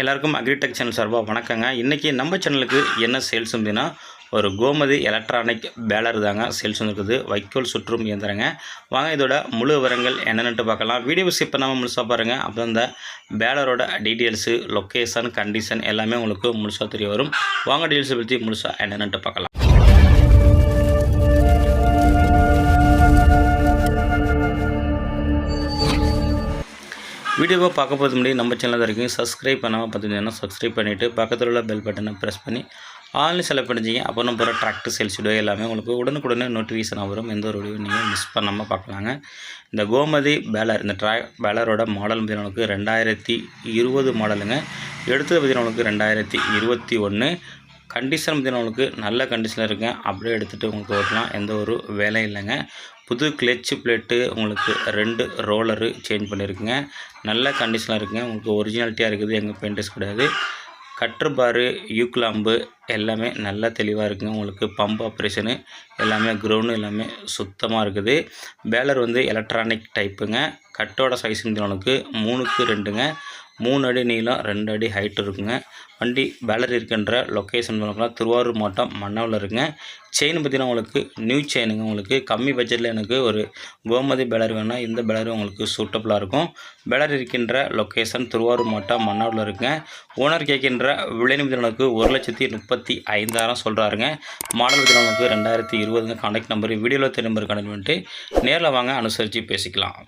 எல்லாருக்கும் agritech channel சார்பாக வணக்கங்க. இன்றைக்கி நம்ம சேனலுக்கு என்ன சேல்ஸ் அப்படின்னா ஒரு கோமதி எலக்ட்ரானிக் பேலர் தாங்க சேல்ஸ் வந்துருக்குது. வைக்கோல் சுற்றும் இயந்திரங்க. வாங்க இதோட முழு விவரங்கள் என்னென்னு பார்க்கலாம். வீடியோ ஸ்கிப் பண்ணாமல் முழுசாக பாருங்கள் அப்போ இந்த பேலரோட டீட்டெயில்ஸு லொக்கேஷன் கண்டிஷன் எல்லாமே உங்களுக்கு முழுசாக தெரிய வரும். வாங்க டீட்டெயில்ஸை பற்றி முழுசாக என்னென்னு பார்க்கலாம். வீடியோவை பார்க்க போகிறது முன்னாடி நம்ம சேனல் வரைக்கும் சப்ஸ்கிரைப் பண்ணாமல் பார்த்துருந்தீங்கன்னா சப்ஸ்கிரைப் பண்ணிவிட்டு பக்கத்தில் உள்ள பெல் பட்டனை ப்ரெஸ் பண்ணி ஆன்லைன் செலக்ட் பண்ணிச்சிங்க அப்போ நம்ம போகிற டிராக்டர் சேல்ஸ் வீடியோ எல்லாமே உங்களுக்கு உடனுக்குடனே நோட்டிஃபிகேஷன் வரும். எந்த ஒரு வீடியோ நீங்கள் மிஸ் பண்ணாமல் பார்க்கலாங்க. இந்த கோமதி பேலர் இந்த ட்ரா பேலரோட மாடல் பார்த்தீங்கன்னா ரெண்டாயிரத்தி இருபது மாடலுங்க எடுத்தது பார்த்தீங்கன்னா ரெண்டாயிரத்தி இருபத்தி ஒன்று கண்டிஷன் பார்த்தீங்கன்னா உங்களுக்கு நல்ல கண்டிஷனில் இருக்குங்க அப்படியே எடுத்துகிட்டு உங்களுக்கு ஓட்டலாம். எந்த ஒரு வேலையும் இல்லைங்க. புது கிளச்சு பிளேட்டு உங்களுக்கு ரெண்டு ரோலரு சேஞ்ச் பண்ணியிருக்குங்க நல்ல கண்டிஷனில் இருக்குங்க. உங்களுக்கு ஒரிஜினாலிட்டியாக இருக்குது. எங்கள் பெயிண்டர்ஸ் கிடையாது. கட்ரு பாரு யூக்லாம்பு எல்லாமே நல்லா தெளிவாக இருக்குங்க. உங்களுக்கு பம்ப் ஆப்ரேஷனு எல்லாமே க்ரௌண்டு எல்லாமே சுத்தமாக இருக்குது. பேலர் வந்து எலக்ட்ரானிக் டைப்புங்க கட்டோட சைஸ் உங்களுக்கு மூணுக்கு ரெண்டுங்க. மூணு அடி நீளம் ரெண்டு அடி ஹைட் இருக்குங்க. வண்டி பேலர் இருக்கின்ற லொக்கேஷன் பார்க்கலாம் திருவாரூர் மாவட்டம் மன்னவில் இருக்குங்க. செயின் பார்த்தீங்கன்னா உங்களுக்கு நியூ செயினுங்க உங்களுக்கு கம்மி பட்ஜெட்டில் எனக்கு ஒரு கோமதி பேலர் வேணால் இந்த பேலர் உங்களுக்கு சூட்டபுளாக இருக்கும். பேலர் இருக்கின்ற லொக்கேஷன் திருவாரூர் மாவட்டம் மன்னாவில் இருக்குங்க. ஓனர் கேட்கின்ற விலை நிமிடங்களுக்கு ஒரு லட்சத்தி முப்பத்தி ஐந்தாயிரம் சொல்கிறாருங்க மாடல் பத்தினவங்களுக்கு ரெண்டாயிரத்தி இருபதுங்க. கான்டாக்ட் நம்பர் வீடியோவில் தெரிய நம்பர் கனெக்ட் பண்ணிட்டு நேரில் வாங்க. அனுசரித்து பேசிக்கலாம்.